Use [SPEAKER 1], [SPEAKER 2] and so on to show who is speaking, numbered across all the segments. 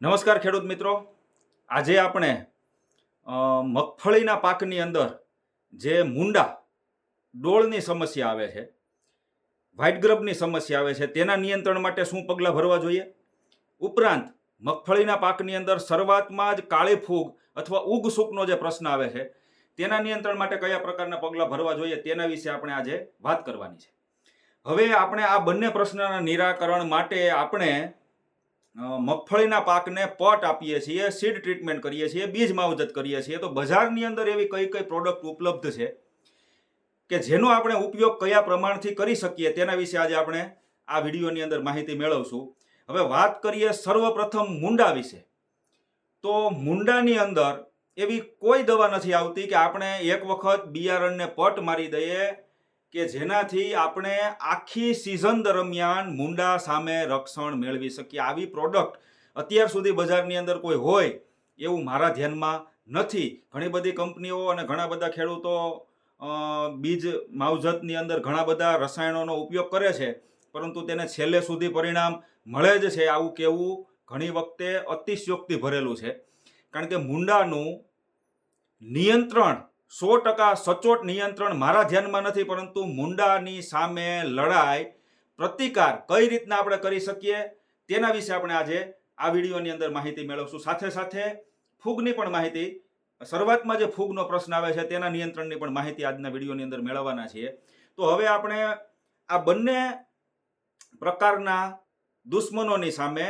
[SPEAKER 1] નમસ્કાર ખેડૂત મિત્રો. આજે આપણે મગફળીના પાકની અંદર જે મુંડા ડોળની સમસ્યા આવે છે વ્હાઇટ ગ્રબની સમસ્યા આવે છે, તેના નિયંત્રણ માટે શું પગલાં ભરવા જોઈએ? ઉપરાંત, મગફળીના પાકની અંદર શરૂઆતમાં જ કાળી ફૂગ અથવા ઉગ સૂકનો જે પ્રશ્ન આવે છે, તેના નિયંત્રણ માટે કયા પ્રકારના પગલાં ભરવા જોઈએ તેના વિશે આપણે આજે વાત કરવાની છે. હવે આપણે આ બંને પ્રશ્નના નિરાકરણ માટે આપણે મગફળીના પાકને પટ આપીએ છીએ સીડ ટ્રીટમેન્ટ કરીએ છીએ, બીજ માવજત કરીએ છીએ. તો બજારની અંદર એવી કઈ કઈ પ્રોડક્ટ ઉપલબ્ધ છે કે જેનો આપણે ઉપયોગ કયા પ્રમાણથી કરી શકીએ તેના વિશે આજે આપણે આ વિડીયોની અંદર માહિતી મેળવશું. હવે વાત કરીએ સર્વપ્રથમ મુંડા વિશે. તો મુંડાની અંદર એવી કોઈ દવા નથી આવતી કે આપણે એક વખત બિયારણને પટ મારી દઈએ કે જેનાથી આપણે આખી સિઝન દરમિયાન મુંડા સામે રક્ષણ મેળવી શકીએ. આવી પ્રોડક્ટ અત્યાર સુધી બજારની અંદર કોઈ હોય એવું મારા ધ્યાનમાં નથી. ઘણી બધી કંપનીઓ અને ઘણા બધા ખેડૂતો બીજ માવજતની અંદર ઘણા બધા રસાયણોનો ઉપયોગ કરે છે. પરંતુ તેને છેલ્લે સુધી પરિણામ મળે જ છે આવું કહેવું ઘણી વખતે અતિશયોક્તિ ભરેલું છે. કારણ કે મુંડાનું નિયંત્રણ સો ટકા સચોટ નિયંત્રણ મારા ધ્યાનમાં નથી, પરંતુ મુંડાની સામે લડાઈ પ્રતિકાર કઈ રીતના આપણે કરી શકીએ તેના વિશે આપણે આજે આ વિડીયોની અંદર માહિતી મેળવશું. સાથે સાથે ફૂગની પણ માહિતી, શરૂઆતમાં જે ફૂગનો પ્રશ્ન આવે છે તેના નિયંત્રણની પણ માહિતી આજના વિડીયોની અંદર મેળવવાના છીએ. તો હવે આપણે આ બંને પ્રકારના દુશ્મનોની સામે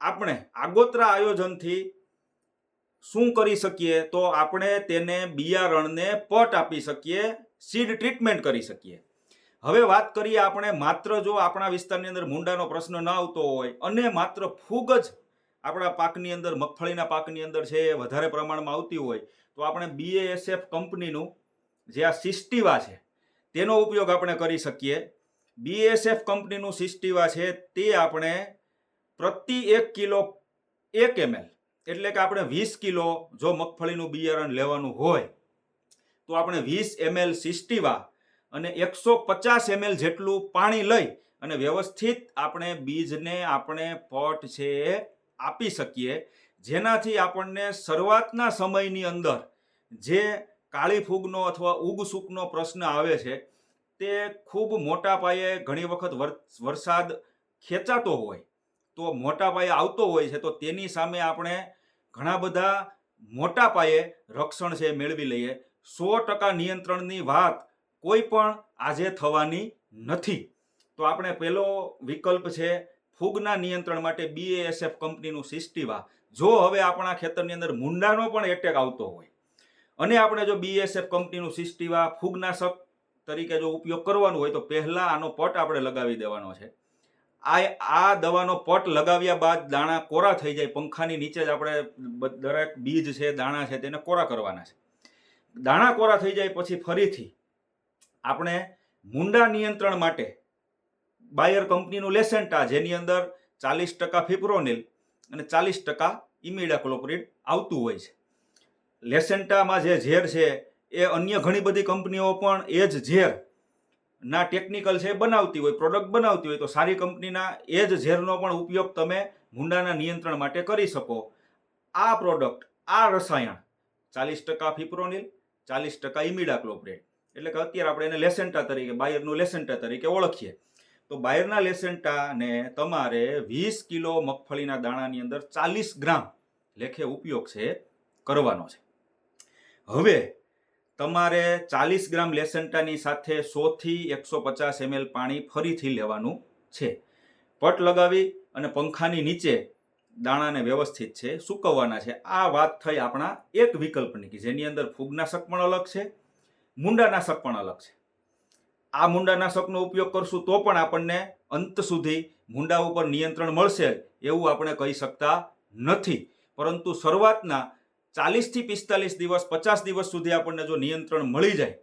[SPEAKER 1] આપણે આગોતરા આયોજનથી શું કરી શકીએ? તો આપણે તેને બિયારણને પટ આપી શકીએ સીડ ટ્રીટમેન્ટ કરી શકીએ. હવે વાત કરીએ આપણે માત્ર જો આપણા વિસ્તારની અંદર મુંડાનો પ્રશ્ન ન આવતો હોય, અને માત્ર ફૂગ જ આપણા પાકની અંદર, મગફળીના પાકની અંદર છે એ વધારે પ્રમાણમાં આવતી હોય, તો આપણે બીએએસએફ કંપનીનું જે આ સિસ્ટીવા છે, તેનો ઉપયોગ આપણે કરી શકીએ. બીએસએફ કંપનીનું સિસ્ટીવા છે તે આપણે પ્રતિ એક કિલો એક એમએલ એટલે કે આપણે વીસ કિલો જો મગફળીનું બિયારણ લેવાનું હોય, તો આપણે વીસ એમએલ સિસ્ટીવા અને એકસો પચાસ એમએલ જેટલું પાણી લઈ અને વ્યવસ્થિત આપણે બીજને આપણે પટ છે એ આપી શકીએ. જેનાથી આપણને શરૂઆતના સમયની અંદર જે કાળી ફૂગનો અથવા ઉગસૂકનો પ્રશ્ન આવે છે, તે ખૂબ મોટા પાયે ઘણી વખત વર- વરસાદ ખેંચાતો હોય, તો મોટા પાયે આવતો હોય છે, તો તેની સામે આપણે ઘણા બધા મોટા પાયે રક્ષણ છે મેળવી લઈએ. સો ટકા નિયંત્રણની વાત કોઈ પણ આજે થવાની નથી. તો આપણે પહેલો વિકલ્પ છે ફૂગના નિયંત્રણ માટે બીએએસએફ કંપનીનું સિસ્ટીવા. જો હવે આપણા ખેતરની અંદર મુંડાનો પણ એટેક આવતો હોય, અને આપણે જો બીએસએફ કંપનીનું સિસ્ટીવા ફૂગનાશક તરીકે જો ઉપયોગ કરવાનો હોય તો પહેલાં આનો પટ આપણે લગાવી દેવાનો છે. આ આ દવાનો પટ લગાવ્યા બાદ દાણા કોરા થઈ જાય. પંખાની નીચે જ આપણે દરેક બીજ છે, દાણા છે, તેને કોરા કરવાના છે. દાણા કોરા થઈ જાય પછી ફરીથી આપણે મુંડા નિયંત્રણ માટે બાયર કંપનીનું લેસેન્ટા જેની અંદર ચાલીસ ટકા ફિપ્રોનિલ અને ચાલીસ ટકા ઇમિડાક્લોપ્રિડ આવતું હોય છે. લેસેન્ટામાં જે ઝેર છે એ અન્ય ઘણી બધી કંપનીઓ પણ એ જ ઝેર ના ટેકનિકલ છે બનાવતી હોય પ્રોડક્ટ બનાવતી હોય, તો સારી કંપનીના એ જ ઝેરનો પણ ઉપયોગ તમે મૂંડાના નિયંત્રણ માટે કરી શકો. આ પ્રોડક્ટ આ રસાયણ, ચાલીસ ટકા ફિપ્રોનિલ, ચાલીસ ટકા ઇમિડાક્લોપ્રેટ. એટલે કે અત્યારે આપણે એને લેસેન્ટા તરીકે, બાયરનું લેસેન્ટા તરીકે ઓળખીએ. તો બાયરના લેસેન્ટાને તમારે વીસ કિલો મગફળીના દાણાની અંદર ચાલીસ ગ્રામ લેખે ઉપયોગ છે, કરવાનો છે. હવે તમારે ચાલીસ ગ્રામ લેસેન્ટાની સાથે સોથી એકસો પચાસ એમએલ પાણી ફરીથી લેવાનું છે. પટ લગાવી અને પંખાની નીચે દાણાને વ્યવસ્થિત છે, સૂકવવાના છે. આ વાત થઈ આપણા એક વિકલ્પની કે જેની અંદર ફૂગનાશક પણ અલગ છે, મુંડાનાશક પણ અલગ છે. આ મૂંડાનાશકનો ઉપયોગ કરશું તો પણ આપણને અંત સુધી મૂંડા ઉપર નિયંત્રણ મળશે એવું આપણે કહી શકતા નથી. પરંતુ શરૂઆતના ચાલીસથી પિસ્તાલીસ દિવસ, પચાસ દિવસ સુધી આપણને જો નિયંત્રણ મળી જાય,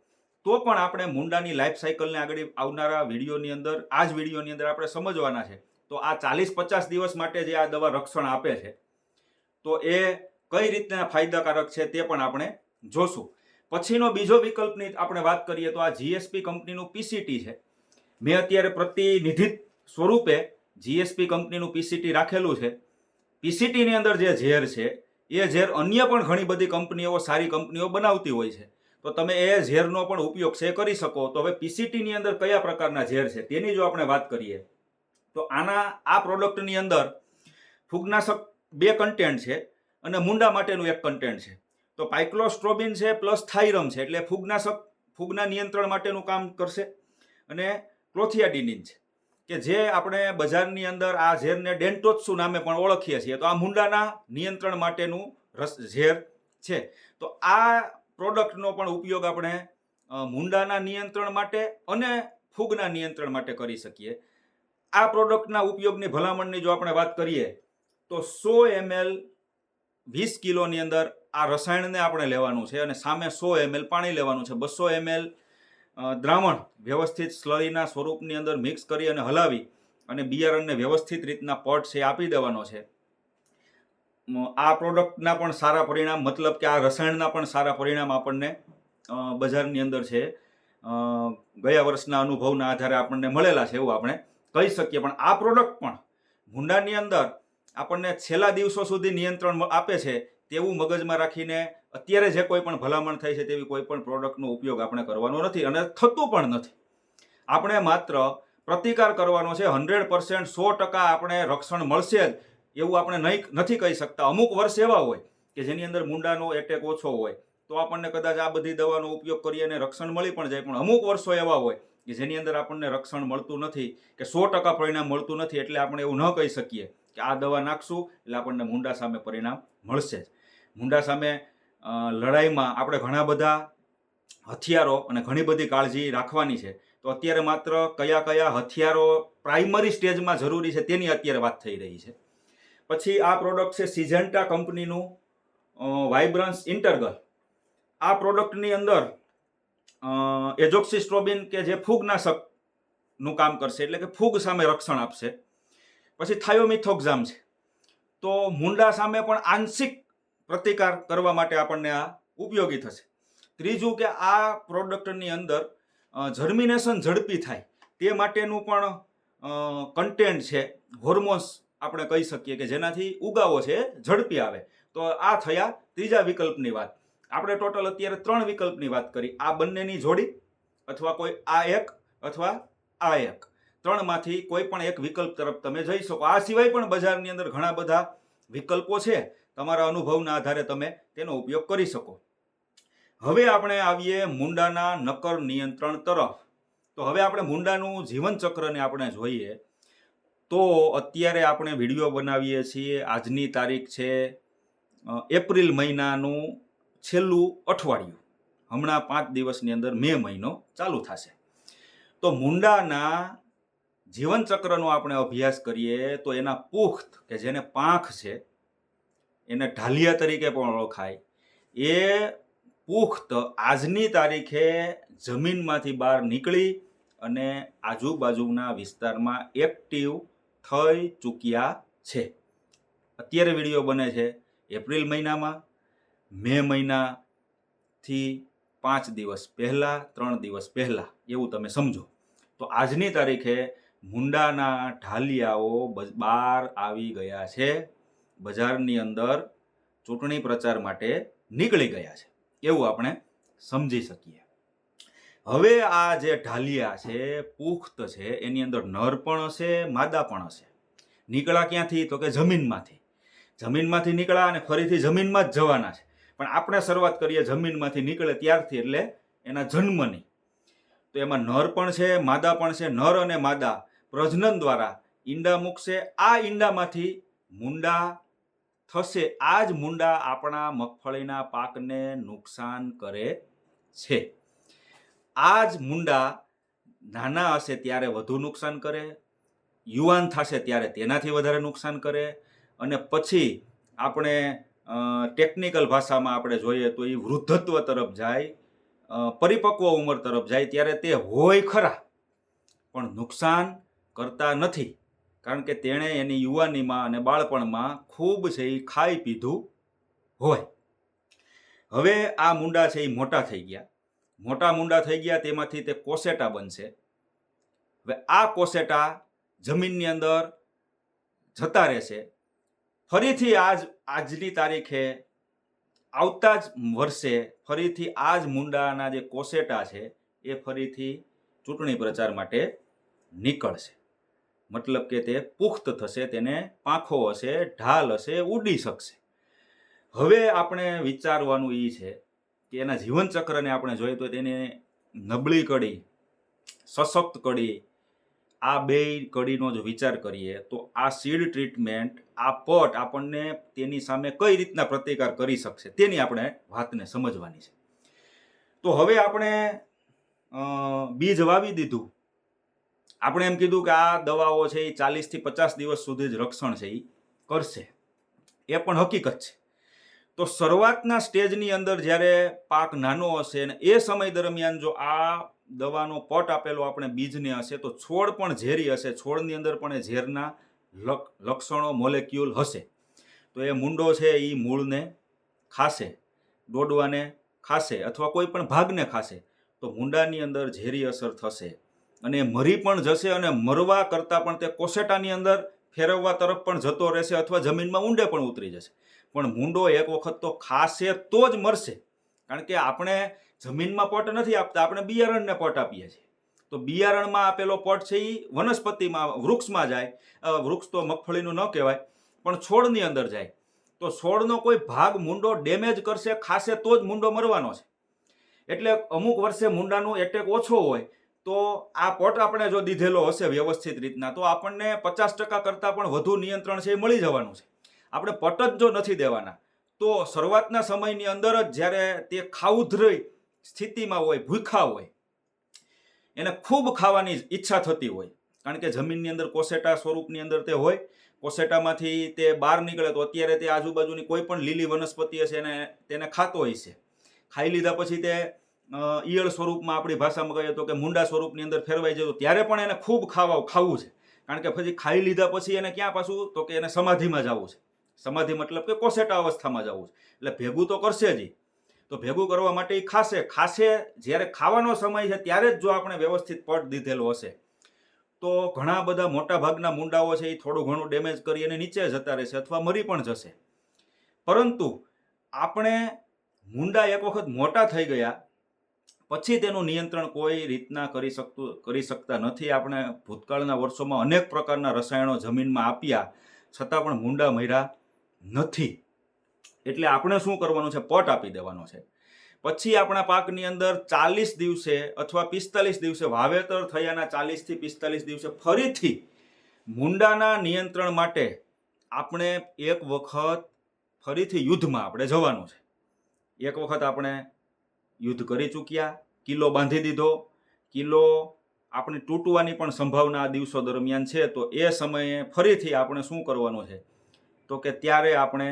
[SPEAKER 1] તો પણ આપણે મુંડાની લાઈફ સાયકલને આગળ આવનારા વિડીયોની અંદર, આ જ વિડીયોની અંદર આપણે સમજવાના છે. તો આ ચાલીસ, પચાસ દિવસ માટે જે આ દવા રક્ષણ આપે છે, તો એ કઈ રીતના ફાયદાકારક છે તે પણ આપણે જોશું. પછીનો બીજો વિકલ્પની આપણે વાત કરીએ તો આ જીએસપી કંપનીનું પીસીટી છે. મેં અત્યારે પ્રતિનિધિત સ્વરૂપે જીએસપી કંપનીનું પીસીટી રાખેલું છે. પીસીટીની અંદર જે ઝેર છે એ ઝેર અન્ય પણ ઘણી બધી કંપનીઓ, સારી કંપનીઓ બનાવતી હોય છે. તો તમે એ ઝેરનો પણ ઉપયોગ છે કરી શકો. તો હવે પીસીટીની અંદર કયા પ્રકારના ઝેર છે તેની જો આપણે વાત કરીએ, તો આના, આ પ્રોડક્ટની અંદર ફૂગનાશક બે કન્ટેન્ટ છે અને મુંડા માટેનું એક કન્ટેન્ટ છે. તો પાઇક્લોસ્ટ્રોબિન છે પ્લસ થાઇરમ છે એટલે ફૂગનાશક, ફૂગના નિયંત્રણ માટેનું કામ કરશે અને ક્લોથિયાડિનિન છે. કે જે આપણે બજારની અંદર આ ઝેરને ડેન્ટોત્સુ નામે પણ ઓળખીએ છીએ, તો આ મુંડાના નિયંત્રણ માટેનું રસ, ઝેર છે. તો આ પ્રોડક્ટનો પણ ઉપયોગ આપણે મુંડાના નિયંત્રણ માટે અને ફૂગના નિયંત્રણ માટે કરી શકીએ. આ પ્રોડક્ટના ઉપયોગની ભલામણની જો આપણે વાત કરીએ, તો સો એમએલ વીસ કિલોની અંદર આ રસાયણને આપણે લેવાનું છે અને સામે સો એમએલ પાણી લેવાનું છે. બસો એમએલ દ્રાવણ વ્યવસ્થિત સ્લરીના સ્વરૂપની અંદર મિક્સ કરી અને હલાવી અને બિયારણને વ્યવસ્થિત રીતના પટ છે આપી દેવાનો છે. આ પ્રોડક્ટના પણ સારા પરિણામ, મતલબ કે આ રસાયણના પણ સારા પરિણામ આપણને બજારની અંદર છે. ગયા વર્ષના અનુભવના આધારે આપણને મળેલા છે એવું આપણે કહી શકીએ. પણ આ પ્રોડક્ટ પણ ભૂંડાની અંદર આપણને છેલ્લા દિવસો સુધી નિયંત્રણ આપે છે તેવું મગજમાં રાખીને અત્યારે જે કોઈ પણ ભલામણ થઈ છે તેવી કોઈ પણ પ્રોડક્ટનો ઉપયોગ આપણે કરવાનો નથી અને થતું પણ નથી. આપણે માત્ર પ્રતિકાર કરવાનો છે, હંડ્રેડ પર્સન્ટ સો ટકા આપણે રક્ષણ મળશે જ એવું આપણે નહીં નથી કહી શકતા. અમુક વર્ષ એવા હોય કે જેની અંદર મુંડાનો એટેક ઓછો હોય, તો આપણને કદાચ આ બધી દવાનો ઉપયોગ કરીએ અને રક્ષણ મળી પણ જાય. પણ અમુક વર્ષો એવા હોય કે જેની અંદર આપણને રક્ષણ મળતું નથી, કે સો ટકા પરિણામ મળતું નથી એટલે આપણે એવું ન કહી શકીએ કે આ દવા નાખશું એટલે આપણને મુંડા સામે પરિણામ મળશે જ. મુંડા સામે લડાઈમાં આપણે ઘણા બધા હથિયારો અને ઘણી બધી કાળજી રાખવાની છે. તો અત્યારે માત્ર કયા કયા હથિયારો પ્રાઇમરી સ્ટેજમાં જરૂરી છે તેની અત્યારે વાત થઈ રહી છે. પછી આ પ્રોડક્ટ છે સિઝન્ટા કંપનીનું વાઇબ્રન્સ ઇન્ટરગલ આ પ્રોડક્ટની અંદર એજોક્સિસ્ટ્રોબિન કે જે ફૂગનાશકનું કામ કરશે, એટલે કે ફૂગ સામે રક્ષણ આપશે. પછી થાયોમિથોક્ઝામ છે. તો મુંડા સામે પણ આંશિક પ્રતિકાર કરવા માટે આપણને આ ઉપયોગી થશે. ત્રીજું કે આ પ્રોડક્ટની અંદર જર્મિનેશન ઝડપી થાય. તે માટેનું પણ કન્ટેન્ટ છે હોર્મોન્સ આપણે કહી શકીએ કે જેનાથી ઉગાવો છે, ઝડપી આવે. તો આ થયા ત્રીજા વિકલ્પની વાત. આપણે ટોટલ અત્યારે ત્રણ વિકલ્પની વાત કરી. આ બંનેની જોડી અથવા કોઈ આ એક અથવા આ એક. ત્રણમાંથી કોઈ પણ એક વિકલ્પ તરફ તમે જઈ શકો. આ સિવાય પણ બજારની અંદર ઘણા બધા વિકલ્પો છે. તમારા અનુભવના આધારે તમે તેનો ઉપયોગ કરી શકો. હવે આપણે આવીએ મુંડાના નકર નિયંત્રણ તરફ. તો હવે આપણે મુંડાનું જીવનચક્રને આપણે જોઈએ તો અત્યારે આપણે વીડિયો બનાવીએ છીએ. આજની તારીખ છે એપ્રિલ મહિનાનું છેલ્લું અઠવાડિયું. હમણાં પાંચ દિવસની અંદર મે મહિનો ચાલુ થશે. તો મુંડાના જીવનચક્રનો આપણે અભ્યાસ કરીએ તો એના પુખ્ત, કે જેને પાંખ છે એને ઢાલિયા તરીકે પણ ઓળખાય. એ પુખ્ત આજની તારીખે જમીનમાંથી બહાર નીકળી અને આજુબાજુના વિસ્તારમાં એક્ટિવ થઈ ચૂક્યા છે. અત્યારે વીડિયો બને છે એપ્રિલ મહિનામાં, મે મહિનાથી પાંચ દિવસ પહેલાં, ત્રણ દિવસ પહેલાં, એવું તમે સમજો. તો આજની તારીખે મુંડાના ઢાલિયાઓ બહાર આવી ગયા છે. બજારની અંદર ચૂંટણી પ્રચાર માટે નીકળી ગયા છે. એવું આપણે સમજી શકીએ. હવે આ જે ઢાલિયા છે, પુખ્ત છે, એની અંદર નર પણ હશે, માદા પણ હશે. નીકળા ક્યાંથી? તો કે જમીનમાંથી. જમીનમાંથી નીકળ્યા અને ફરીથી જમીનમાં જ જવાના છે. પણ આપણે શરૂઆત કરીએ જમીનમાંથી નીકળે ત્યારથી એટલે એના જન્મની. તો એમાં નર પણ છે, માદા પણ છે. નર અને માદા પ્રજનન દ્વારા ઈંડા મૂકશે. આ ઈંડામાંથી મુંડા થશે. આ જ મુંડા આપણા મગફળીના પાકને નુકસાન કરે છે. આ જ મુંડા નાના હશે ત્યારે વધુ નુકસાન કરે. યુવાન થશે ત્યારે તેનાથી વધારે નુકસાન કરે. અને પછી આપણે ટેકનિકલ ભાષામાં આપણે જોઈએ તો એ વૃદ્ધત્વ તરફ જાય પરિપક્વ ઉંમર તરફ જાય ત્યારે તે હોય ખરા. પણ નુકસાન કરતા નથી. કારણ કે તેણે એની યુવાનીમાં અને બાળપણમાં ખૂબ છે એ ખાઈ પીધું હોય. હવે આ મુંડા છે એ મોટા થઈ ગયા. મોટા મુંડા થઈ ગયા તેમાંથી તે કોસેટા બનશે. હવે આ કોસેટા જમીનની અંદર જતા રહેશે. ફરીથી આજ, આજની તારીખે આવતા જ વર્ષે ફરીથી આ જ મુંડાના જે કોસેટા છે એ ફરીથી ચૂંટણી પ્રચાર માટે નીકળશે. મતલબ કે તે પુખ્ત થશે, તેને પાંખો હશે, ઢાલ હશે, ઉડી શકશે. હવે આપણે વિચારવાનું એ છે કે એના જીવનચક્રને આપણે જોઈએ તો તેને નબળી કડી, સશક્ત કડી, આ બે કડીનો જો વિચાર કરીએ તો આ સીડ ટ્રીટમેન્ટ, આ પટ આપણને તેની સામે કઈ રીતના પ્રતિકાર કરી શકશે તેની આપણે વાતને સમજવાની છે. તો હવે આપણે બીજ વાવી દીધું. આપણે એમ કીધું કે આ દવાઓ છે એ ચાલીસથી પચાસ દિવસ સુધી જ રક્ષણ છે એ કરશે. એ પણ હકીકત છે. તો શરૂઆતના સ્ટેજની અંદર જ્યારે પાક નાનો હશે ને એ સમય દરમિયાન જો આ દવાનો પટ આપેલો આપણે બીજને હશે, તો છોડ પણ ઝેરી હશે. છોડની અંદર પણ એ ઝેરના લક- લક્ષણો મોલેક્યુલ હશે. તો એ મૂંડો છે એ મૂળને ખાશે, દોડવાને ખાશે અથવા કોઈ પણ ભાગને ખાશે, તો મુંડાની અંદર ઝેરી અસર થશે. અને મરી પણ જશે અને મરવા કરતાં પણ તે કોસેટાની અંદર ફેરવવા તરફ પણ જતો રહેશે અથવા જમીનમાં ઊંડે પણ ઉતરી જશે. પણ મુંડો એક વખત તો ખાશે તો જ મરશે. કારણ કે આપણે જમીનમાં પોટ નથી આપતા, આપણે બિયારણને પોટ આપીએ છીએ. તો બિયારણમાં આપેલો પોટ છે એ વનસ્પતિમાં, વૃક્ષમાં જાય. વૃક્ષ તો મગફળીનું ન કહેવાય, પણ છોડની અંદર જાય. તો છોડનો કોઈ ભાગ મુંડો ડેમેજ કરશે, ખાશે તો જ મુંડો મરવાનો છે. એટલે અમુક વર્ષે મુંડાનું એટેક ઓછો હોય તો આ પોટ આપણે જો દીધેલો હશે વ્યવસ્થિત રીતના, તો આપણને પચાસ ટકા કરતાં પણ વધુ નિયંત્રણ છે એ મળી જવાનું છે. આપણે પટ જ જો નથી દેવાના, તો શરૂઆતના સમયની અંદર જ જ્યારે તે ખાઉધ્રય સ્થિતિમાં હોય, ભૂખા હોય, એને ખૂબ ખાવાની ઈચ્છા થતી હોય, કારણ કે જમીનની અંદર કોસેટા સ્વરૂપની અંદર તે હોય, કોસેટામાંથી તે બહાર નીકળે તો અત્યારે તે આજુબાજુની કોઈ પણ લીલી વનસ્પતિ હશે એને, તેને ખાતો હોય છે. ખાઈ લીધા પછી તે ઈયળ સ્વરૂપમાં આપણી ભાષામાં કહીએ તો કે મુંડા સ્વરૂપની અંદર ફેરવાઈ જતો ત્યારે પણ એને ખૂબ ખાવા ખાવું છે. કારણ કે પછી ખાઈ લીધા પછી એને ક્યાં પાછું, તો કે એને સમાધિમાં જવું છે. સમાધિ મતલબ કે કોસેટા અવસ્થામાં જવું છે. એટલે ભેગું તો કરશે જ. તો ભેગું કરવા માટે એ ખાશે. ખાશે જ્યારે ખાવાનો સમય છે ત્યારે જ જો આપણે વ્યવસ્થિત પટ દીધેલો હશે. તો ઘણા બધા મોટા ભાગના મુંડાઓ છે એ થોડું ઘણું ડેમેજ કરી અને નીચે જતા રહેશે અથવા મરી પણ જશે. પરંતુ આપણે મુંડા એક વખત મોટા થઈ ગયા પછી તેનું નિયંત્રણ કોઈ રીતના કરી શકતું, કરી શકતા નથી. આપણે ભૂતકાળના વર્ષોમાં અનેક પ્રકારના રસાયણો જમીનમાં આપ્યા, છતાં પણ મૂંડા મર્યા નથી. એટલે આપણે શું કરવાનું છે? પટ આપી દેવાનો છે. પછી આપણા પાકની અંદર ચાલીસ દિવસે અથવા પિસ્તાલીસ દિવસે વાવેતર થયાના ચાલીસથી પિસ્તાલીસ દિવસે ફરીથી મુંડાના નિયંત્રણ માટે આપણે એક વખત ફરીથી યુદ્ધમાં આપણે જવાનું છે. એક વખત આપણે યુદ્ધ કરી ચૂક્યા, કિલ્લો બાંધી દીધો. કિલ્લો આપણે તૂટવાની પણ સંભાવના આ દિવસો દરમિયાન છે, તો એ સમયે ફરીથી આપણે શું કરવાનું છે? તો કે ત્યારે આપણે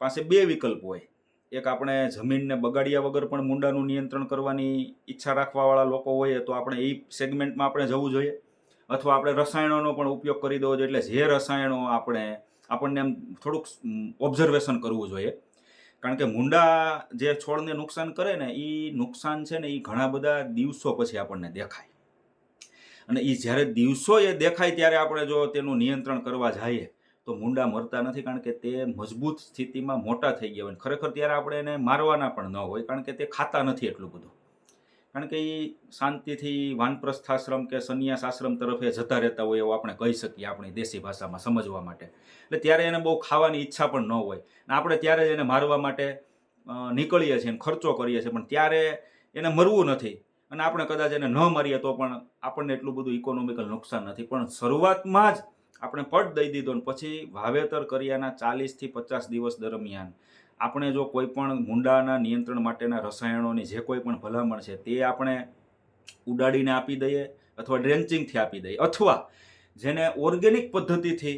[SPEAKER 1] પાસે બે વિકલ્પ હોય. એક આપણે જમીનને બગાડ્યા વગર પણ મુંડાનું નિયંત્રણ કરવાની ઈચ્છા રાખવાવાળા લોકો હોય, તો આપણે એ સેગમેન્ટમાં આપણે જવું જોઈએ. અથવા આપણે રસાયણોનો પણ ઉપયોગ કરી દેવો જોઈએ, એટલે જે રસાયણો આપણે, આપણને એમ થોડુંક ઓબ્ઝર્વેશન કરવું જોઈએ. કારણ કે મુંડા જે છોડને નુકસાન કરે ને એ નુકસાન છે ને એ ઘણા બધા દિવસો પછી આપણને દેખાય. અને એ જ્યારે દિવસો એ દેખાય ત્યારે આપણે જો તેનું નિયંત્રણ કરવા જઈએ, તો મુંડા મરતા નથી કારણ કે તે મજબૂત સ્થિતિમાં મોટા થઈ ગયા હોય. ખરેખર ત્યારે આપણે એને મારવાના પણ ન હોય કારણ કે તે ખાતા નથી એટલું બધું. કારણ કે એ શાંતિથી વાનપ્રસ્થાશ્રમ કે સંન્યાસ આશ્રમ તરફે જતા રહેતા હોય એવું આપણે કહી શકીએ આપણી દેશી ભાષામાં સમજવા માટે. એટલે ત્યારે એને બહુ ખાવાની ઈચ્છા પણ ન હોય. અને આપણે ત્યારે જ એને મારવા માટે નીકળીએ છીએ અને ખર્ચો કરીએ છીએ, પણ ત્યારે એને મરવું નથી. અને આપણે કદાચ એને ન મારીએ તો પણ આપણને એટલું બધું ઇકોનોમિકલ નુકસાન નથી. પણ શરૂઆતમાં જ આપણે પટ દઈ દીધો ને પછી વાવેતર કર્યાના ચાલીસથી પચાસ દિવસ દરમિયાન આપણે જો કોઈ પણ મુંડાના નિયંત્રણ માટેના રસાયણોની જે કોઈ પણ ભલામણ છે, તે આપણે ઉડાડીને આપી દઈએ અથવા ડ્રેન્ચિંગથી આપી દઈએ. અથવા જેને ઓર્ગેનિક પદ્ધતિથી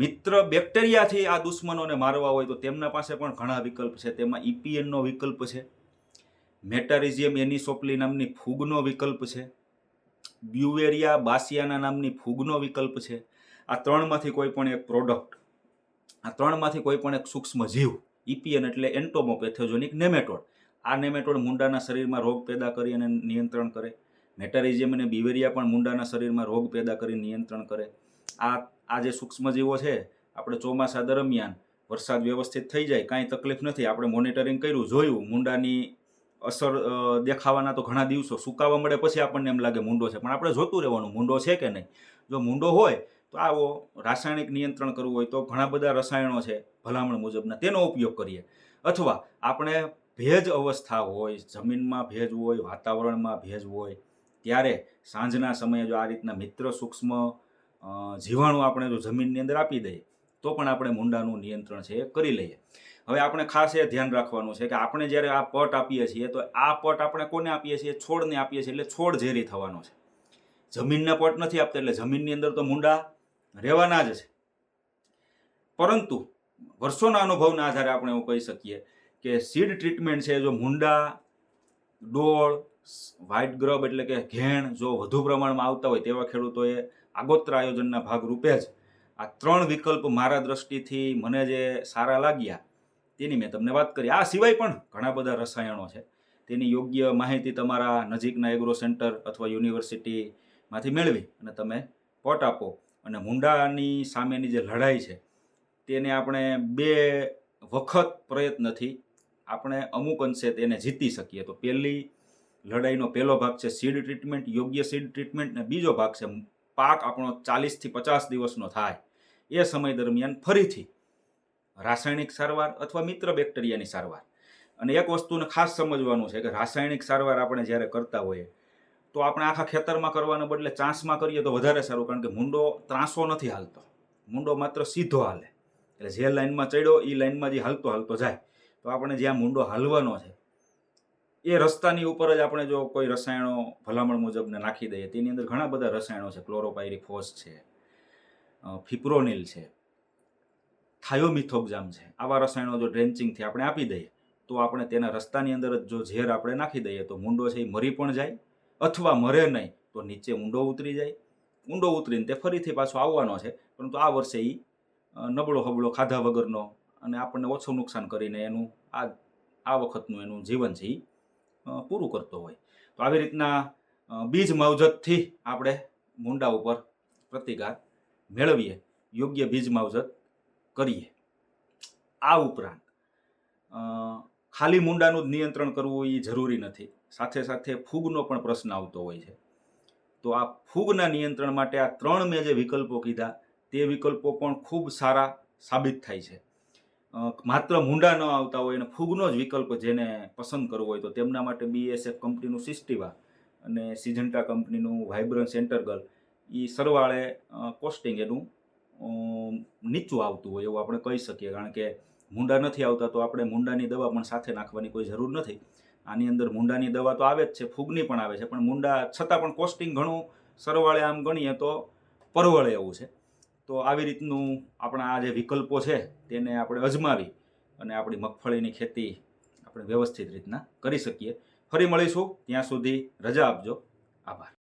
[SPEAKER 1] મિત્ર બેક્ટેરિયાથી આ દુશ્મનોને મારવા હોય તો તેમના પાસે પણ ઘણા વિકલ્પ છે. તેમાં ઇપીએનનો વિકલ્પ છે. મેટારિઝિયમ એનિસોપ્લી નામની ફૂગનો વિકલ્પ છે. બ્યુવેરિયા બાસિયાના નામની ફૂગનો વિકલ્પ છે. આ ત્રણમાંથી કોઈ પણ એક પ્રોડક્ટ આ ત્રણમાંથી કોઈ પણ એક સૂક્ષ્મ જીવ ઇપીએન એટલે એન્ટોમોપેથોજોનિક નેમેટોડ. આ નેમેટોડ મુંડાના શરીરમાં રોગ પેદા કરી અને નિયંત્રણ કરે. મેટારિઝિયમ અને બિવેરિયા પણ મુંડાના શરીરમાં રોગ પેદા કરી નિયંત્રણ કરે. આ આ જે સૂક્ષ્મજીવો છે, આપણે ચોમાસા દરમિયાન વરસાદ વ્યવસ્થિત થઈ જાય, કાંઈ તકલીફ નથી. આપણે મોનિટરિંગ કર્યું, જોયું, મુંડાની અસર દેખાવાના તો ઘણા દિવસો. સુકાવા મળે પછી આપણને એમ લાગે મુંડો છે. પણ આપણે જોતું રહેવાનું, મુંડો છે કે નહીં? જો મુંડો હોય તો આવો રાસાયણિક નિયંત્રણ કરવું હોય તો ઘણા બધા રસાયણો છે ભલામણ મુજબના, તેનો ઉપયોગ કરીએ. અથવા આપણે ભેજ અવસ્થા હોય, જમીનમાં ભેજ હોય, વાતાવરણમાં ભેજ હોય, ત્યારે સાંજના સમયે જો આ રીતના મિત્ર સૂક્ષ્મ જીવાણુ આપણે જો જમીનની અંદર આપી દઈએ, તો પણ આપણે મુંડાનું નિયંત્રણ છે એ કરી લઈએ. હવે આપણે ખાસ એ ધ્યાન રાખવાનું છે કે આપણે જ્યારે આ પટ આપીએ છીએ, તો આ પટ આપણે કોને આપીએ છીએ? છોડને આપીએ છીએ, એટલે છોડ ઝેરી થવાનો છે. જમીનને પટ નથી આપતા, એટલે જમીનની અંદર તો મુંડા રહેવાના જ છે. પરંતુ વર્ષોના અનુભવના આધારે આપણે એવું કહી શકીએ કે સીડ ટ્રીટમેન્ટ છે, જો મુંડા, ડોળ વ્હાઇટ ગ્રબ એટલે કે ઘેણ જો વધુ પ્રમાણમાં આવતા હોય તેવા ખેડૂતોએ આગોતરા આયોજનના ભાગરૂપે જ આ ત્રણ વિકલ્પ મારા દ્રષ્ટિથી મને જે સારા લાગ્યા તેની મેં તમને વાત કરી. આ સિવાય પણ ઘણા બધા રસાયણો છે. તેની યોગ્ય માહિતી તમારા નજીકના એગ્રો સેન્ટર અથવા યુનિવર્સિટીમાંથી મેળવી અને તમે પોટ આપો. અને મુંડાની સામેની જે લડાઈ છે, તેને આપણે બે વખત પ્રયત્નથી આપણે અમુક અંશે તેને જીતી શકીએ. તો પહેલી લડાઈનો પહેલો ભાગ છે સીડ ટ્રીટમેન્ટ, યોગ્ય સીડ ટ્રીટમેન્ટ ને બીજો ભાગ છે પાક આપણો ચાલીસથી પચાસ દિવસનો થાય. એ સમય દરમિયાન ફરીથી રાસાયણિક સારવાર અથવા મિત્ર બેક્ટેરિયાની સારવાર. અને એક વસ્તુને ખાસ સમજવાનું છે કે રાસાયણિક સારવાર આપણે જ્યારે કરતા હોઈએ તો આપણે આખા ખેતરમાં કરવાને બદલે ચાંસમાં કરીએ તો વધારે સારું, કારણ કે મુંડો ત્રાસો નથી હાલતો. મુંડો માત્ર સીધો હાલે. એટલે જે લાઇનમાં ચડ્યો એ લાઇનમાં જે હાલતો હાલતો જાય. તો આપણે જ્યાં મુંડો હાલવાનો છે, એ રસ્તાની ઉપર જ આપણે જો કોઈ રસાયણો ભલામણ મુજબને નાખી દઈએ, તેની અંદર ઘણા બધા રસાયણો છે. ક્લોરોપાયરીફોસ છે ફિપ્રોનિલ છે, થાયોમિથોક્ઝામ છે. આવા રસાયણો જો ડ્રેન્ચિંગથી આપણે આપી દઈએ, તો આપણે તેના રસ્તાની અંદર જ જો ઝેર આપણે નાખી દઈએ, તો મુંડો છે એ મરી પણ જાય અથવા મરે નહીં, તો નીચે ઊંડો ઉતરી જાય. ઊંડો ઉતરીને તે ફરીથી પાછો આવવાનો છે, પરંતુ આ વર્ષે એ નબળો હબળો ખાધા વગરનો અને આપણને ઓછું નુકસાન કરીને એનું આ આ વખતનું એનું જીવન છે એ પૂરું કરતો હોય. તો આવી રીતના બીજ માવજતથી આપણે મુંડા ઉપર પ્રતિકાર મેળવીએ, યોગ્ય બીજ માવજત કરીએ. આ ઉપરાંત ખાલી મુંડાનું જ નિયંત્રણ કરવું એ જરૂરી નથી. સાથે સાથે ફૂગનો પણ પ્રશ્ન આવતો હોય છે. તો આ ફૂગના નિયંત્રણ માટે આ ત્રણ મેં જે વિકલ્પો કીધા, તે વિકલ્પો પણ ખૂબ સારા સાબિત થાય છે. માત્ર મુંડા ન આવતા હોય અને ફૂગનો જ વિકલ્પ જેને પસંદ કરવો હોય તો તેમના માટે બીએસએફ કંપનીનું સિસ્ટીવા અને સિજન્ટા કંપનીનું વાઇબ્રન્સ એન્ટરગલ એ સરવાળે કોસ્ટિંગ એનું નીચું આવતું હોય એવું આપણે કહી શકીએ. કારણ કે મુંડા નથી આવતા તો આપણે મુંડાની દવા પણ સાથે નાખવાની કોઈ જરૂર નથી. આની અંદર મુંડાની દવા તો આવે જ છે, ફૂગની પણ આવે છે, પણ મુંડા છતાં પણ કોસ્ટિંગ ઘણું સરવાળે આમ ગણીએ તો પરવળે એવું છે. તો આવી રીતનું આપણા આ જે વિકલ્પો છે તેને આપણે અજમાવી અને આપણી મગફળીની ખેતી આપણે વ્યવસ્થિત રીતના કરી શકીએ. ફરી મળીશું, ત્યાં સુધી રજા આપજો. આભાર.